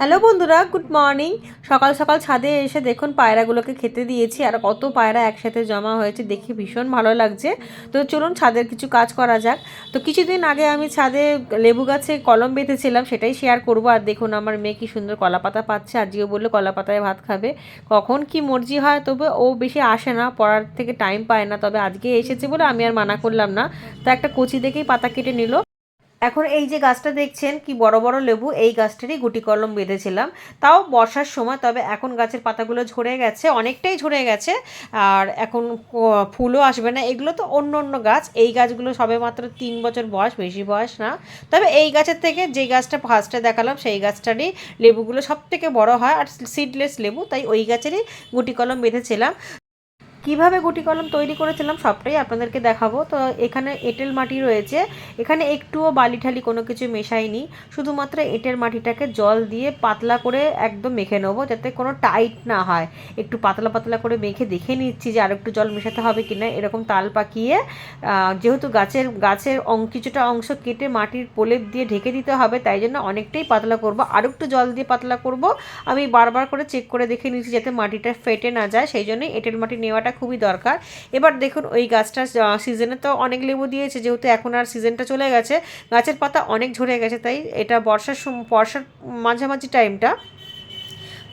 Hello বন্ধুরা, good morning. সকাল সকাল ছাদে এসে দেখুন পায়রাগুলোকে খেতে দিয়েছি, আর কত পায়রা একসাথে জমা হয়েছে, দেখে ভীষণ ভালো লাগছে। তো চলুন ছাদের কিছু কাজ করা যাক। তো কিছুদিন আগে আমি ছাদে লেবু গাছে কলম বেঁধেছিলাম, সেটাই শেয়ার করব। আর দেখুন আমার মেয়ে কি সুন্দর কলা পাতা পাচ্ছে আজকেও বলল কলা পাতায় ভাত খাবে। কখন কি মর্জি হয়, তবে ও বেশি আসে না, পড়ার থেকে টাইম পায় না। তবে আজকে এসেছে বলে আমি আর মানা করলাম না। তো একটা কচি দেখেই পাতা কেটে নিল। এখন এই যে গাছটা দেখছেন, কি বড় বড় লেবু, এই গাছটারই গুটি কলম বেঁধেছিলাম। তাও বর্ষার সময়, তবে এখন গাছের পাতাগুলো ঝরে গেছে, অনেকটাই ঝরে গেছে, আর এখন ফুলও আসবে না। এগুলো তো অন্য অন্য গাছ, এই গাছগুলো সবে মাত্র তিন বছর বয়স, বেশি বয়স না। তবে এই গাছের থেকে যে গাছটা ফার্স্টে দেখালাম, সেই গাছটারই লেবুগুলো সব থেকে বড় হয়, আর সিডলেস লেবু, তাই ওই গাছেরই গুটি কলম বেঁধেছিলাম। কীভাবে গুটি কলম তৈরি করেছিলাম সবটাই আপনাদেরকে দেখাবো। তো এখানে এঁটেল মাটি রয়েছে। এখানে একটুও বালি ঠালি কোনো কিছু মেশাইনি শুধুমাত্র এঁটেল মাটিটাকে জল দিয়ে পাতলা করে একদম মেখে নেব যাতে কোনো টাইট না হয়। একটু পাতলা পাতলা করে মেখে দেখে নিচ্ছি যে আর একটু জল মেশাতে হবে কি না এরকম তাল পাকিয়ে যেহেতু গাছের গাছের অং- কিছুটা অংশ কেটে মাটির প্রলেপ দিয়ে ঢেকে দিতে হবে, তাই জন্য অনেকটাই পাতলা করব। আর একটু জল দিয়ে পাতলা করব। আমি বারবার করে চেক করে দেখে নিচ্ছি যাতে মাটিটা ফেটে না যায়। সেই জন্যই এঁটেল মাটি নেওয়াটা খুবই দরকার। এবার দেখুন ওই গাছটা সিজনে তো অনেক লেবু দিয়েছে, যেহেতু এখন আর সিজনটা চলে গেছে, গাছের পাতা অনেক ঝরে গেছে, তাই এটা বর্ষার বর্ষার মাঝামাঝি টাইমটা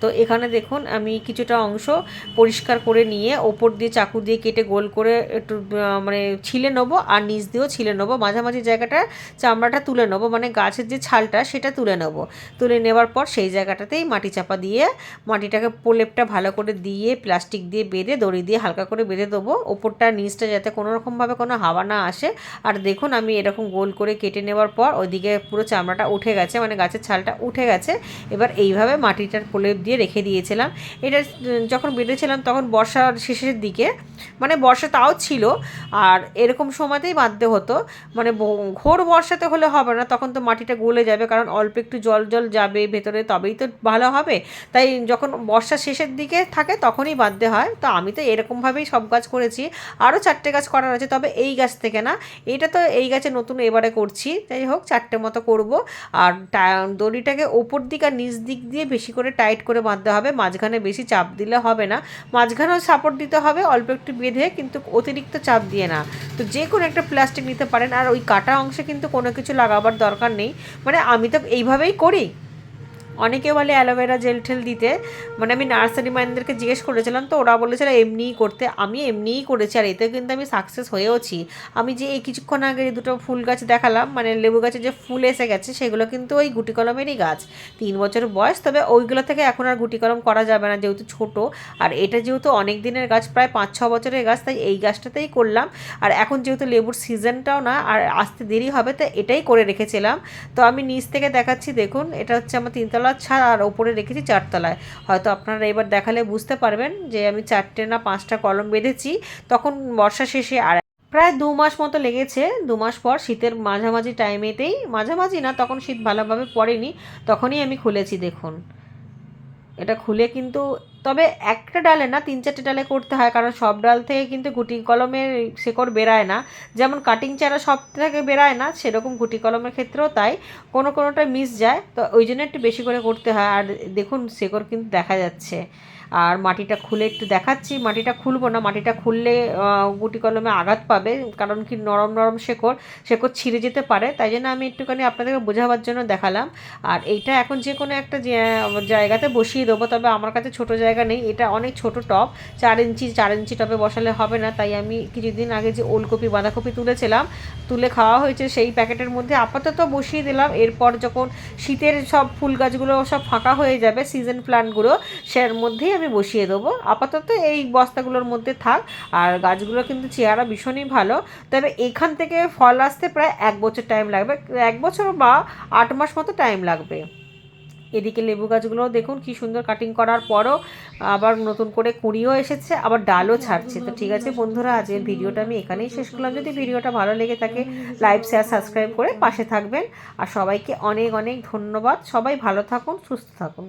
তো এখানে দেখুন, আমি কিছুটা অংশ পরিষ্কার করে নিয়ে ওপর দিয়ে চাকু দিয়ে কেটে গোল করে একটু মানে ছিলে নেব আর নিচ দিয়েও ছিলে নেব। মাঝামাঝি জায়গাটা, চামড়াটা তুলে নেব মানে গাছের যে ছালটা সেটা তুলে নেব। তুলে নেওয়ার পর সেই জায়গাটাতেই মাটি চাপা দিয়ে মাটিটাকে প্রলেপটা ভালো করে দিয়ে প্লাস্টিক দিয়ে বেঁধে, দড়ি দিয়ে হালকা করে বেঁধে দেবো। ওপরটা, নিচটা যাতে কোনো রকমভাবে কোনো হাওয়া না আসে। আর দেখুন, আমি এরকম গোল করে কেটে নেওয়ার পর ওইদিকে পুরো চামড়াটা উঠে গেছে মানে গাছের ছালটা উঠে গেছে। এবার এইভাবে মাটিটার প্রলেপ দিয়ে রেখে দিয়েছিলাম। এটা যখন বেঁধেছিলাম তখন বর্ষার শেষের দিকে মানে বর্ষা তাও ছিল আর এরকম সময়তেই বাঁধতে হতো। মানে ঘোর বর্ষাতে হলে হবে না, তখন তো মাটিটা গলে যাবে কারণ অল্প একটু জল জল যাবে ভেতরে, তবেই তো ভালো হবে। তাই যখন বর্ষার শেষের দিকে থাকে তখনই বাঁধতে হয়। তো আমি তো এরকমভাবেই সব গাছ করেছি। আরও চারটে গাছ করার আছে, তবে এই গাছ থেকে না, এটা তো এই গাছে নতুন এবারে করছি। যাই হোক, চারটে মতো করব। আর দড়িটাকে ওপর দিক আর নিচ দিক দিয়ে বেশি করে টাইট করে বাঁধতে হবে, মাঝখানে বেশি চাপ দিলে হবে না। মাঝখানেও সাপোর্ট দিতে হবে, অল্প একটু বেঁধে কিন্তু অতিরিক্ত চাপ দিয়ে না। তো যে কোনো একটা প্লাস্টিক নিতে পারেন, আর ওই কাটা অংশে কিন্তু কোনো কিছু লাগাবার দরকার নেই। মানে আমি তো এইভাবেই করি। অনেকে বলে অ্যালোভেরা জেল ঠেল দিতে। মানে আমি নার্সারি ম্যানদেরকে জিজ্ঞেস করেছিলাম, তো ওরা বলেছিল এমনিই করতে। আমি এমনিই করেছি আর এতে কিন্তু আমি সাকসেস হয়েওছি। আমি যে এই কিছুক্ষণ আগে দুটো ফুল গাছ দেখালাম মানে লেবু গাছে যে ফুল এসে গেছে, সেগুলো কিন্তু ওই গুটি কলমেরই গাছ। তিন বছর বয়স, তবে ওইগুলো থেকে এখন আর গুটি কলম করা যাবে না, যেহেতু ছোট। আর এটা যেহেতু অনেক দিনের গাছ, প্রায় পাঁচ ছ বছরের গাছ, তাই এই গাছটাতেই করলাম। আর এখন যেহেতু লেবুর সিজনটাও না, আর আসতে দেরি হবে, তো এটাই করে রেখেছিলাম। তো আমি নিচ থেকে দেখাচ্ছি, দেখুন, এটা হচ্ছে আমার তিনতলার ছাদ আর ওপরে রেখেছি চারতলায়। হয়তো আপনারা এবার দেখালে বুঝতে পারবেন যে আমি চারটে না পাঁচটা কলম বেঁধেছি, তখন বর্ষা শেষে আর প্রায় দু মাস মতো লেগেছে। দু মাস পর শীতের মাঝামাঝি টাইমেতেই মাঝামাঝি না, তখন শীত ভালোভাবে পড়েনি, তখনই আমি খুলেছি, দেখুন। এটা খুলে কিন্তু তবে একটা ডালে না, তিন চারটে ডালে করতে হয়, কারণ সব ডাল থেকে কিন্তু গুটি কলমের শেকড় বেরায় না। যেমন কাটিং চারা সব থেকে বেরায় না, সেরকম গুটি কলমের ক্ষেত্রেও তাই। কোনো কোনোটা মিস যায়, তো ওই জন্য একটু বেশি করে করতে হয়। আর দেখুন, শেকড় কিন্তু দেখা যাচ্ছে। আর মাটিটা খুলে একটু দেখাচ্ছি। মাটিটা খুলবো না, মাটিটা খুললে গুটি কলমে আঘাত পাবে, কারণ কি নরম নরম শেকড় শেকড় ছিঁড়ে যেতে পারে। তাই জন্য আমি একটুখানি আপনাদেরকে বোঝাবার জন্য দেখালাম। আর এইটা এখন যে কোনো একটা জায়গাতে বসিয়ে দেবো, তবে আমার কাছে ছোটো জায়গা নেই। এটা অনেক ছোট টব, চার ইঞ্চি চার ইঞ্চি টবে বসালে হবে না। তাই আমি কিছুদিন আগে যে ওলকপি, বাঁধাকপি তুলেছিলাম, তুলে খাওয়া হয়েছে সেই প্যাকেটের মধ্যে আপাতত বসিয়ে দিলাম। এরপর যখন শীতের সব ফুল গাছগুলো সব ফাঁকা হয়ে যাবে সিজন প্ল্যান্টগুলো সের মধ্যেই আমি বসিয়ে দেবো। আপাতত এই বস্তাগুলোর মধ্যে থাক। আর গাছগুলো কিন্তু চেহারা ভীষণই ভালো। তবে এখান থেকে ফল আসতে প্রায় এক বছর টাইম লাগবে। এক বছর বা আট মাস মতো টাইম লাগবে। এদিকে লেবু গাছগুলো দেখুন, কি সুন্দর কাটিং করার পরও আবার নতুন করে কুঁড়িও এসেছে, আবার ডালও ছাড়ছে। তো ঠিক আছে বন্ধুরা, আজকের ভিডিওটা আমি এখানেই শেষ করলাম। যদি ভিডিওটা ভালো লেগে থাকে লাইক শেয়ার সাবস্ক্রাইব করে পাশে থাকবেন। আর সবাইকে অনেক অনেক ধন্যবাদ। সবাই ভালো থাকুন, সুস্থ থাকুন।